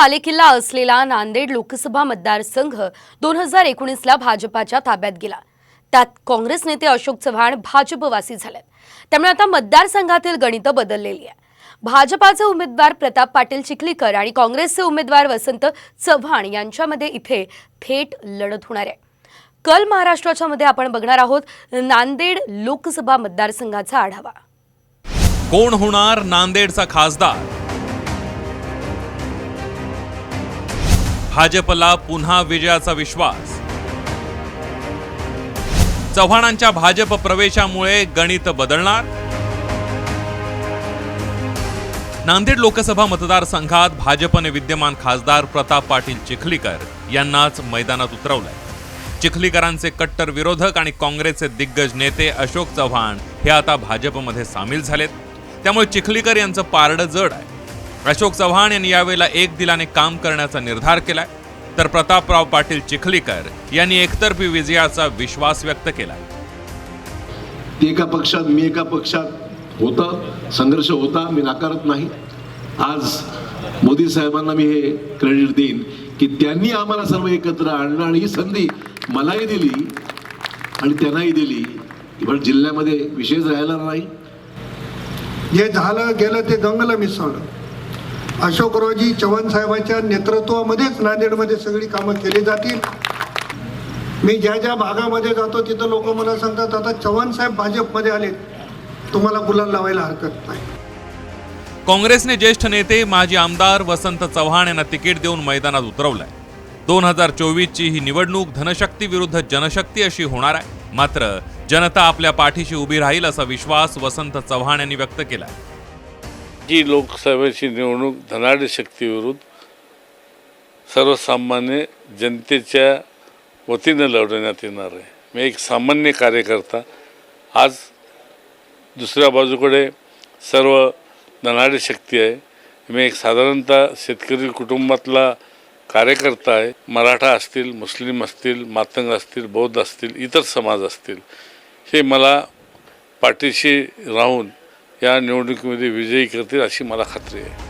बालेकिल्ला असलेला नांदेड लोकसभा मतदारसंघ दोन हजार एकोणीसला भाजपाच्या ताब्यात गेला. त्यात काँग्रेस नेते अशोक चव्हाण भाजपवासी झालेत. त्यामुळे आता मतदारसंघातील गणितं बदललेली आहे. भाजपाचे उमेदवार प्रताप पाटील चिखलीकर आणि काँग्रेसचे उमेदवार वसंत चव्हाण यांच्यामध्ये इथे थेट लढत होणार आहे. कल महाराष्ट्राच्या मध्ये आपण बघणार आहोत नांदेड लोकसभा मतदारसंघाचा आढावा. कोण होणार नांदेडचा खासदार? भाजपला पुन्हा विजयाचा विश्वास. चव्हाणांच्या भाजप प्रवेशामुळे गणित बदलणार? नांदेड लोकसभा मतदारसंघात भाजपने विद्यमान खासदार प्रताप पाटील चिखलीकर यांनाच मैदानात उतरवलंय. चिखलीकरांचे कट्टर विरोधक आणि काँग्रेसचे दिग्गज नेते अशोक चव्हाण हे आता भाजपमध्ये सामील झालेत. त्यामुळे चिखलीकर यांचं पारडं जड आहे. अशोक चव्हाण यांनी यावेळेला एक दिलाने काम करण्याचा निर्धार केलाय. तर प्रतापराव पाटील चिखलीकर यांनी एकतर्फी विजयाचा विश्वास व्यक्त केलाय. ते एका पक्षात मी एका पक्षात होता संघर्ष होता मी नाकारत नाही. आज मोदी साहेबांना मी हे क्रेडिट देईन की त्यांनी आम्हाला सर्व एकत्र आणलं आणि ही संधी मलाही दिली आणि त्यांनाही दिली. पण जिल्ह्यामध्ये विशेष राहिला नाही. जे झालं गेलं ते गंगलं मिसळलं. अशोकरावजी चव्हाण साहेबांच्या नेतृत्वामध्येच नांदेडमध्ये सगळी कामं केली जातील. मी ज्या ज्या भागामध्ये जातो तिथं लोक मला सांगतात आता चव्हाण साहेब भाजपमध्ये आले तुम्हाला गुलाल लावायला हरकत नाही. काँग्रेसने ज्येष्ठ नेते माजी आमदार वसंत चव्हाण यांना तिकीट देऊन मैदानात उतरवलंय. दोन हजार चोवीसची ही निवडणूक धनशक्ती विरुद्ध जनशक्ती अशी होणार आहे. मात्र जनता आपल्या पाठीशी उभी राहील असा विश्वास वसंत चव्हाण यांनी व्यक्त केला ही लोकसभेची निवडणूक धनाढ्य शक्तीविरुद्ध सर्वसामान्य जनतेच्या वतीनं लढवण्यात येणार आहे. मी एक सामान्य कार्यकर्ता आज दुसऱ्या बाजूकडे सर्व धनाढ्य शक्ती आहे. मी एक साधारणतः शेतकरी कुटुंबातला कार्यकर्ता आहे. मराठा असतील मुस्लिम असतील मातंग असतील बौद्ध असतील इतर समाज असतील हे मला पाठीशी राहून या निवडणुकीमध्ये विजयी करतील अशी मला खात्री आहे.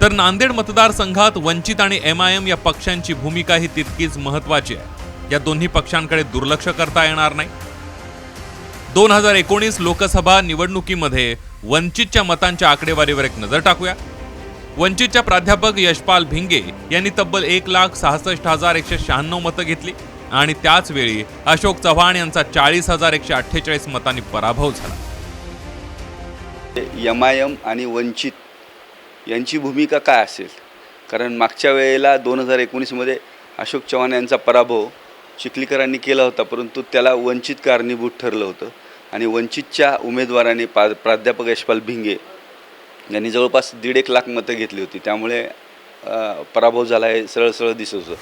तर नांदेड मतदारसंघात वंचित आणि एम आय एम या पक्षांची भूमिका ही तितकीच महत्वाची आहे. या दोन्ही पक्षांकडे दुर्लक्ष करता येणार नाही. दोन हजार एकोणीस लोकसभा निवडणुकीमध्ये वंचितच्या मतांच्या आकडेवारीवर एक नजर टाकूया. वंचितच्या प्राध्यापक यशपाल भिंगे यांनी तब्बल एक लाख सहासष्ट हजार एकशे शहाण्णव मतं घेतली आणि त्याचवेळी अशोक चव्हाण यांचा चाळीस हजार एकशे अठ्ठेचाळीस मतांनी पराभव झाला. एम आय एम आणि वंचित यांची भूमिका काय असेल? कारण मागच्या वेळेला दोन हजार एकोणीसमध्ये अशोक चव्हाण यांचा पराभव चिखलीकरांनी केला होता परंतु त्याला वंचित कारणीभूत ठरलं होतं. आणि वंचितच्या उमेदवाराने पा प्राध्यापक यशपाल भिंगे यांनी जवळपास दीड एक लाख मतं घेतली होती. त्यामुळे पराभव झाला हे सरळ सरळ दिसत होतं.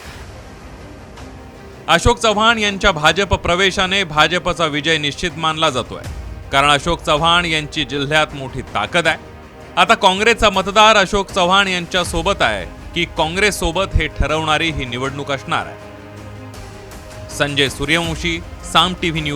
अशोक चव्हाण यांच्या भाजप प्रवेशाने भाजपचा विजय निश्चित मानला जातोय. कारण अशोक चव्हाण यांची जिल्ह्यात मोठी ताकद आहे. आता काँग्रेसचा मतदार अशोक चव्हाण यांच्या सोबत आहे की काँग्रेस सोबत हे ठरवणारी ही निवडणूक असणार आहे. Sanjay Suryavanshi Saam TV news.